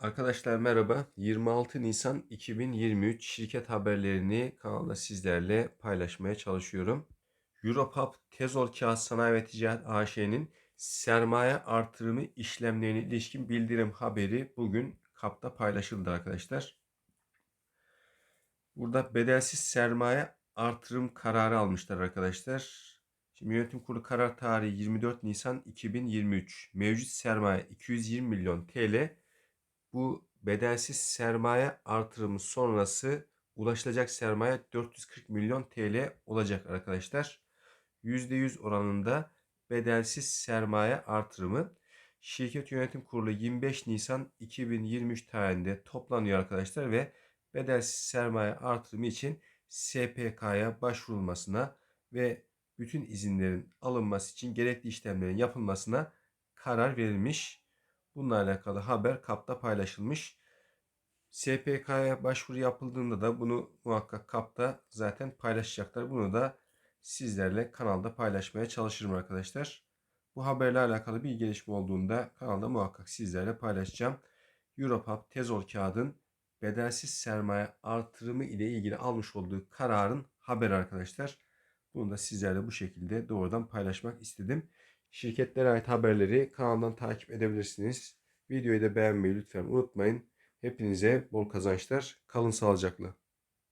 Arkadaşlar merhaba. 26 Nisan 2023 şirket haberlerini kanalda sizlerle paylaşmaya çalışıyorum. Europap Tezol Kağıt Sanayi ve Ticaret AŞ'nin sermaye artırımı işlemlerine ilişkin bildirim haberi bugün kapta paylaşıldı arkadaşlar. Burada bedelsiz sermaye artırım kararı almışlar arkadaşlar. Şimdi yönetim kurulu karar tarihi 24 Nisan 2023. Mevcut sermaye 220 milyon TL bu bedelsiz sermaye artırımı sonrası ulaşılacak sermaye 440 milyon TL olacak arkadaşlar. %100 oranında bedelsiz sermaye artırımı şirket yönetim kurulu 25 Nisan 2023 tarihinde toplanıyor arkadaşlar ve bedelsiz sermaye artırımı için SPK'ya başvurulmasına ve bütün izinlerin alınması için gerekli işlemlerin yapılmasına karar verilmiş. Bununla alakalı haber KAP'ta paylaşılmış. SPK'ya başvuru yapıldığında da bunu muhakkak KAP'ta zaten paylaşacaklar. Bunu da sizlerle kanalda paylaşmaya çalışırım arkadaşlar. Bu haberle alakalı bir gelişme olduğunda kanalda muhakkak sizlerle paylaşacağım. Europap Tezol kağıdın bedelsiz sermaye artırımı ile ilgili almış olduğu kararın haberi arkadaşlar. Bunu da sizlerle bu şekilde doğrudan paylaşmak istedim. Şirketlere ait haberleri kanaldan takip edebilirsiniz. Videoyu da beğenmeyi lütfen unutmayın. Hepinize bol kazançlar. Kalın sağlıcakla.